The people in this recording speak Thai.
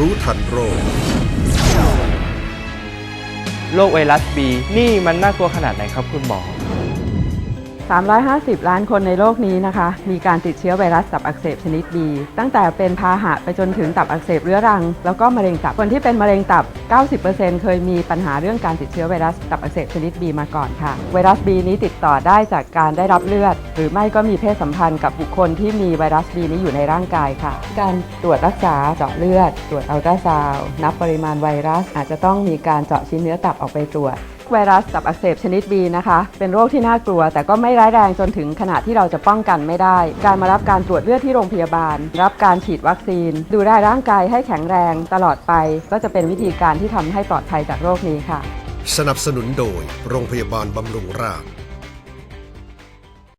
รู้ทันโรค โรคไวรัสบีนี่มันน่ากลัวขนาดไหนครับคุณหมอ 350 ล้านคนในโลกนี้นะคะ มีการติดเชื้อไวรัสตับอักเสบชนิด B ตั้งแต่เป็นพาหะไปจนถึงตับอักเสบเรื้อรัง แล้วก็มะเร็งตับ คนที่เป็นมะเร็งตับ 90%เคยมีปัญหาเรื่องการติดเชื้อไวรัสตับอักเสบชนิด B มาก่อนค่ะ ไวรัส B นี้ติดต่อได้จากการได้รับเลือด หรือไม่ก็มีเพศสัมพันธ์กับบุคคลที่มีไวรัส B นี้อยู่ในร่างกายค่ะ การตรวจรักษาเจาะเลือด ตรวจอัลตราซาวด์นับปริมาณไวรัสอาจจะต้องมีการเจาะชิ้นเนื้อตับออกไปตรวจ ไวรัสตับอักเสบชนิด B นะคะ เป็นโรคที่น่ากลัว แต่ก็ไม่ร้ายแรงจนถึงขนาดที่เราจะป้องกันไม่ได้ การมารับการตรวจเลือดที่โรงพยาบาล รับการฉีดวัคซีน ดูแลร่างกายให้แข็งแรงตลอดไป ก็จะเป็นวิธีการที่ทำให้ปลอดภัยจากโรคนี้ค่ะ สนับสนุนโดยโรงพยาบาลบำรุงราษฎร์